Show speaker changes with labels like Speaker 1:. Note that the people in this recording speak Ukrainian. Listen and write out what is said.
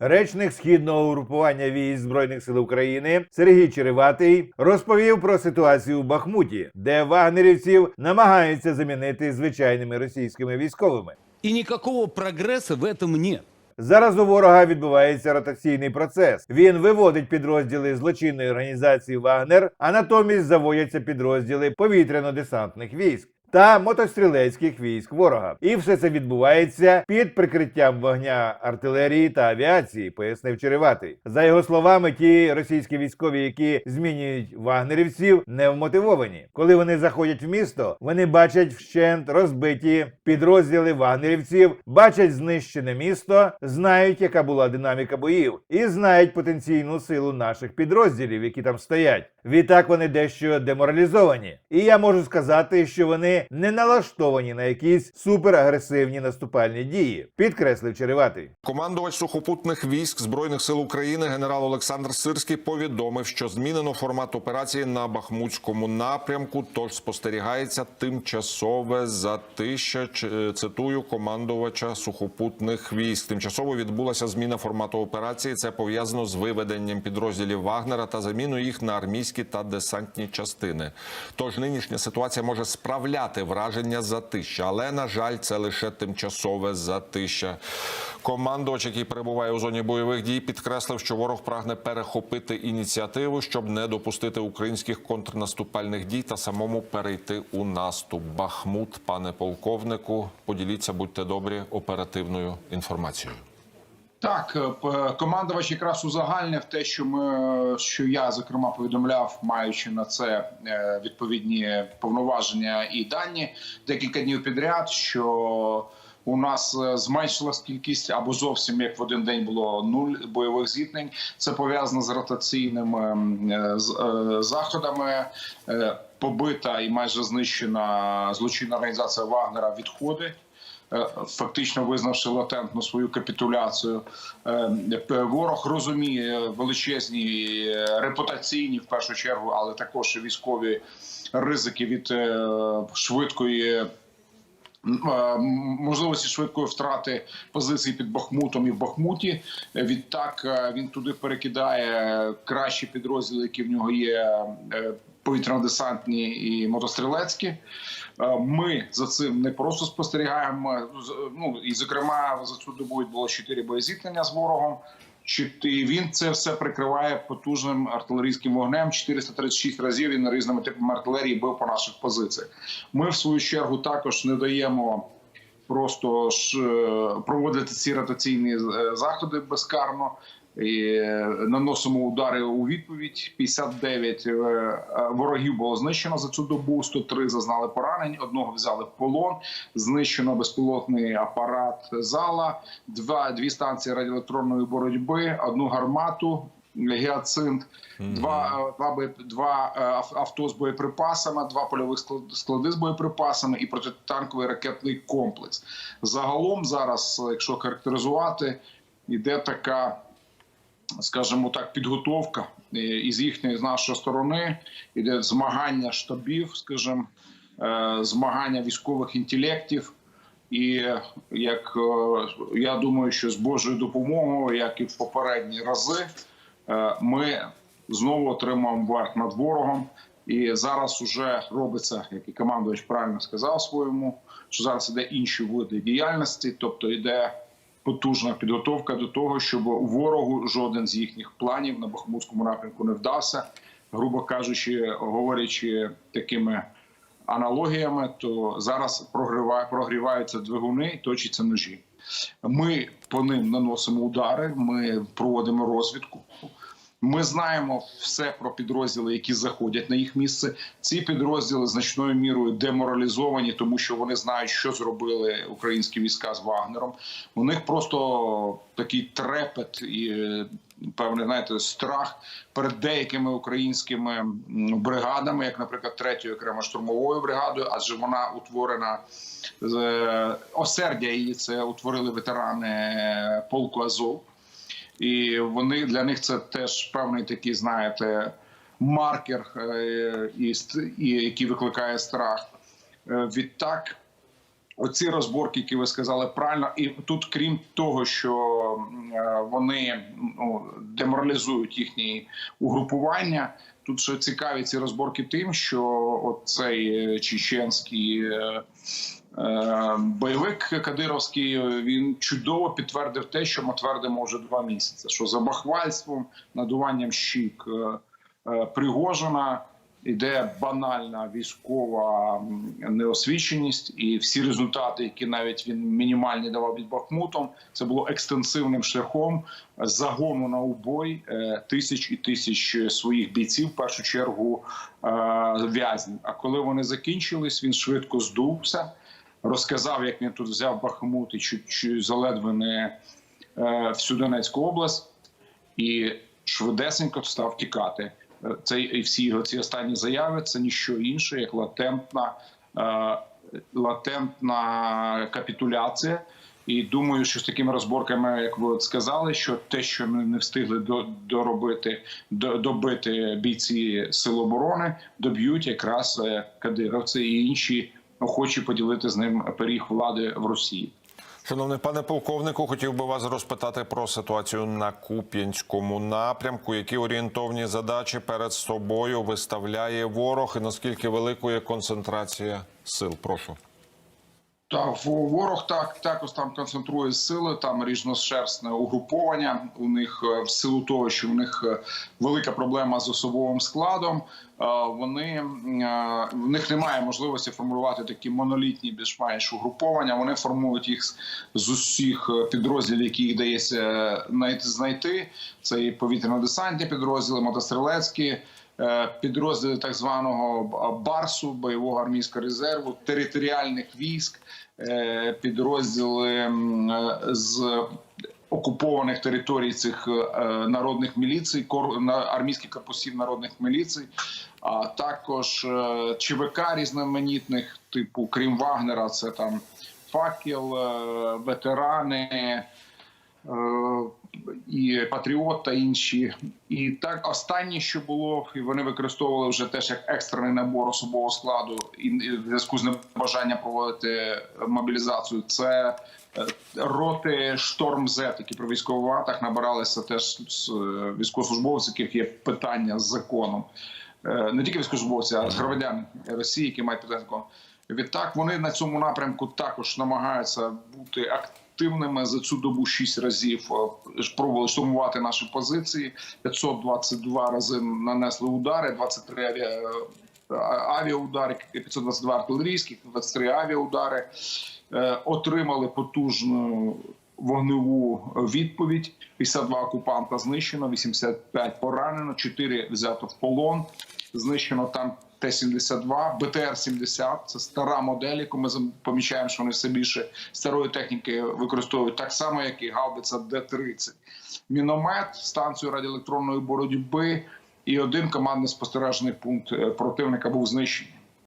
Speaker 1: Речник східного угрупування військ збройних сил України Сергій Череватий розповів про ситуацію у Бахмуті, де вагнерівців намагаються замінити звичайними російськими військовими.
Speaker 2: И никакого прогресса в этом нет.
Speaker 1: Зараз у ворога відбувається ротаційний процес. Він виводить підрозділи злочинної організації Вагнер, а натомість заводяться підрозділи повітряно-десантних військ. Та мотострілецьких військ ворога, і все це відбувається під прикриттям вогня артилерії та авіації, пояснив Череватий. За його словами, ті російські військові, які змінюють вагнерівців, не вмотивовані. Коли вони заходять в місто, вони бачать вщент розбиті підрозділи вагнерівців, бачать знищене місто, знають, яка була динаміка боїв, і знають потенційну силу наших підрозділів, які там стоять. Відтак вони дещо деморалізовані. І я можу сказати, що вони не налаштовані на якісь суперагресивні наступальні дії, підкреслив Череватий.
Speaker 3: Командувач сухопутних військ збройних сил України генерал Олександр Сирський повідомив, що змінено формат операції на Бахмутському напрямку. Тож спостерігається тимчасове затища. Цитую командувача сухопутних військ. Тимчасово відбулася зміна формату операції. Це пов'язано з виведенням підрозділів Вагнера та заміною їх на армійські та десантні частини. Тож нинішня ситуація може справляти враження затища, але на жаль, це лише тимчасове затища. Командувач, який перебуває у зоні бойових дій, підкреслив, що ворог прагне перехопити ініціативу, щоб не допустити українських контрнаступальних дій та самому перейти у наступ. Бахмут, пане полковнику, поділіться, будьте добрі, оперативною інформацією.
Speaker 4: Так, е, командувач якраз узагальнив те, що ми що я зокрема повідомляв, маючи на це е, відповідні повноваження і дані декілька днів підряд, що у нас е, зменшилась кількість або зовсім як в один день було нуль бойових зіткнень. Це пов'язано з ротаційними заходами. Побита і майже знищена злочинна організація Вагнера відходить фактично визнавши латентну свою капітуляцію. Е, Ворог розуміє величезні е, репутаційні, в першу чергу, але також військові ризики від е, швидкої. Можливості швидкої втрати позицій під Бахмутом і в Бахмуті. Е, Відтак е, він туди перекидає кращі підрозділи, які в нього є е, повітряно-десантні і мотострілецькі. Ми за цим не просто спостерігаємо. Ну і зокрема за цю добу відбулося чотири боєзіткнення з ворогом. Він це все прикриває потужним артилерійським вогнем? 436 разів він різними типами артилерії бив по наших позиціях. Ми в свою чергу також не даємо просто ж е, проводити ці ротаційні е, заходи безкарно. І е, наносимо удари у відповідь. 59 е, е, ворогів було знищено за цю добу. 103 зазнали поранень. Одного взяли в полон. Знищено безпілотний апарат зала. Два дві станції радіоелектронної боротьби, одну гармату. Гіацинт, два, два, два авто з боєприпасами, два польових склад- склади з боєприпасами і протитанковий ракетний комплекс. Загалом зараз, якщо характеризувати, іде така скажімо так, підготовка е, із їхньої з нашої сторони іде змагання штабів, скажімо, е, змагання військових інтелектів. І як е, я думаю, що з Божою допомогою, як і в попередні рази, ми знову отримаємо верх над ворогом. І зараз вже робиться, як і командувач правильно сказав своєму, що зараз іде інші види діяльності, тобто йде потужна підготовка до того, щоб ворогу жоден з їхніх планів на Бахмутському напрямку не вдався. Грубо кажучи, говорячи такими аналогіями, то зараз прогріваються двигуни точаться ножі. Ми по ним наносимо удари, ми проводимо розвідку. Ми знаємо все про підрозділи, які заходять на їх місце. Ці підрозділи значною мірою деморалізовані, тому що вони знають, що зробили українські війська з Вагнером. У них просто такий трепет і е, певний знаєте, страх перед деякими українськими бригадами, як, наприклад, третьою окремо штурмовою бригадою, адже вона утворена з е, осердя її це утворили ветерани е, полку Азов. І вони для них це теж певний такий, знаєте, маркер, е, і, і який викликає страх. Е, Відтак Оці розборки, які ви сказали правильно, і тут, крім того, що е, вони ну, деморалізують їхні угрупування. Тут ще цікаві ці розборки тим, що цей чеченський бойовик Кадировський він чудово підтвердив те, що ми твердимо вже два місяці. Що за бахвальством, надуванням щік е, е, Пригожина іде банальна військова неосвіченість, і всі результати, які навіть він мінімальні давав під Бахмутом, це було екстенсивним шляхом загону на убой е, тисяч і тисяч своїх бійців, в першу чергу е, в'язнів. А коли вони закінчились, він швидко здувся, розказав, як він тут взяв Бахмут і чуть, чуть заледве не е, всю Донецьку область, і швидесенько став тікати. Е, Це і всі його ці останні заяви це ніщо інше, як латентна, е, латентна капітуляція. І думаю, що з такими розборками, як ви от сказали, що те, що ми не встигли до, доробити, до, добити бійці сил оборони, доб'ють якраз кадировці і інші охочі поділити з ним пиріг влади в Росії.
Speaker 3: Шановний пане полковнику, хотів би вас розпитати про ситуацію на Куп'янському напрямку. Які орієнтовні задачі перед собою виставляє ворог, і наскільки великою є концентрація сил? Прошу.
Speaker 4: Так, ворог так також там концентрує сили. Там різношерстне угруповання. У них е, в силу того, що в них е, велика проблема з особовим складом. Е, Вони е, в них немає можливості формувати такі монолітні більш-менш угруповання. Вони формують їх з- усіх е, підрозділів, які їх дається най- знайти. Це і повітряно-десантні підрозділи, мотострілецькі. Підрозділи так званого барсу бойового армійського резерву, територіальних військ, підрозділи з окупованих територій цих е, народних міліцій, армійських корпусів народних міліцій, а також е, ЧВК різноманітних, типу крім Вагнера, це там факел, е, ветерани. Е, І Патріот та інші, і так останнє, що було, і вони використовували вже теж як екстрений набор особового складу, і в зв'язку з небажанням проводити мобілізацію. Це е, роти шторм З, які при військових вартах набиралися теж з е, військовослужбовців, яких є питання з законом. Е, Не тільки військовослужбовці, а громадяни Росії, які мають питання з законом. Відтак вони на цьому напрямку також намагаються бути активними за цю добу шість разів. е, Пробували штурмувати наші позиції. 522 рази нанесли удари, 23 авіа, е, авіаудари, 522 артилерійських, 23 авіаудари. Е, Отримали потужну вогневу відповідь. 52 окупанта знищено, 85 поранено, 4 взято в полон. Знищено там Т-72, БТР-70. Це стара модель, яку ми помічаємо, що вони все більше старої техніки використовують, так само, як і гаубиця Д-30. Міномет, станцію радіоелектронної боротьби і один командний спостережний пункт е, противника був знищений.